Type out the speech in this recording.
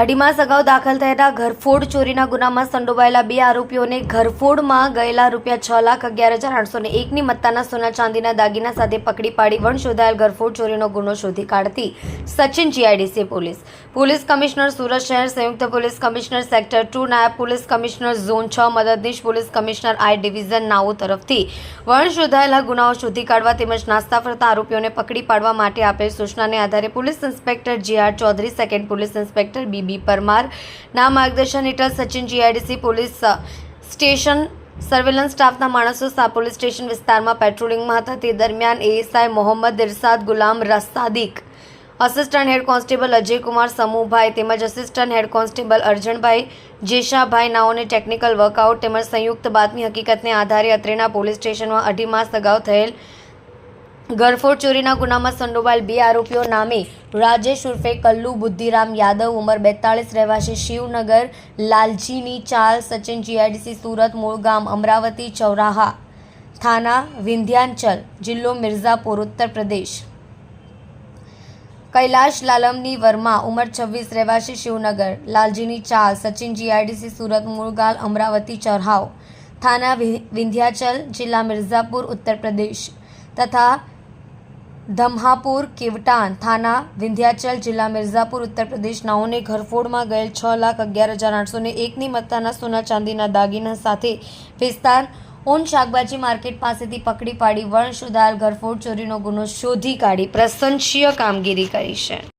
અઢી માસ અગાઉ દાખલ થયેલા ઘરફોડ ચોરીના ગુનામાં સંડોવાયેલા બે આરોપીઓને ઘરફોડમાં ગયેલા રૂપિયા છ લાખ અગિયાર હજાર આઠસો ને એકની મત્તાના સોના ચાંદીના દાગીના સાથે પકડી પાડી વણ શોધાયેલ ઘરફોડ ચોરીનો ગુનો શોધી કાઢતી Sachin GIDC police. Police commissioner Surat શહેર, સંયુક્ત પોલીસ કમિશનર સેક્ટર ટુ નાયબ પોલીસ કમિશનર ઝોન છ, મદદનીશ પોલીસ કમિશનર આઈ ડિવિઝન નાઓ તરફથી વણ શોધાયેલા ગુનાઓ શોધી કાઢવા તેમજ નાસ્તા ફરતા આરોપીઓને પકડી પાડવા માટે આપેલ સૂચનાને આધારે police inspector GR Chaudhari, second police inspector BB Parmar. ના માર્ગદર્શન હેઠળ Sachin GIDC police station surveillance સ્ટાફના માણસો પોલીસ સ્ટેશન વિસ્તારમાં પેટ્રોલિંગમાં હતા. તે દરમિયાન ASI Mohammad Irsad Gulam Rasadik, assistant head constable Ajaykumar Samuhbhai તેમજ assistant head constable Arjanbhai Jeshabhai નાઓને technical workout તેમજ સંયુક્ત બાતમી હકીકતને આધારે અત્રેના પોલીસ સ્ટેશનમાં અઢી માસ અગાઉ થયેલ ઘરફોડ ચોરીના ગુનામાં સંડોવાયેલ બે આરોપીઓ નામે રાજેશ ઉર્ફે કલ્લુ બુદ્ધિરામ યાદવ, ઉંમર બેતાળીસ, રહેવાસી શિવનગર, લાલજીની ચાલ, સચિન જીઆઈડીસી, સુરત મૂળ ગામ અમરાવતી, ચૌરાહા થાના, વિંધ્યાંચલ જિલ્લો મિર્ઝાપુર, ઉત્તર પ્રદેશ. કૈલાશ લાલમની વર્મા, ઉંમર છવ્વીસ, રહેવાસી શિવનગર, લાલજીની ચાલ, સચિન જીઆઈડીસી, સુરત મૂળગાલ અમરાવતી, ચૌરાહો થાના વિંધ્યાચલ જિલ્લા મિર્ઝાપુર, ઉત્તર પ્રદેશ તથા ધમ્હાપુર કેવટાન થાના, વિંધ્યાચલ જિલ્લા, મિર્ઝાપુર ઉત્તર પ્રદેશ નાઓને ઘરફોડમાં ગયેલ છ લાખ અગિયાર હજાર આઠસો ને એકની મત્તાના સોના ચાંદીના દાગીના સાથે વિસ્તાર ઓન શાકભાજી માર્કેટ પાસેથી પકડી પાડી વણ સુધાર ઘરફોડ ચોરીનો ગુનો શોધી કાઢી પ્રશંસીય કામગીરી કરી છે.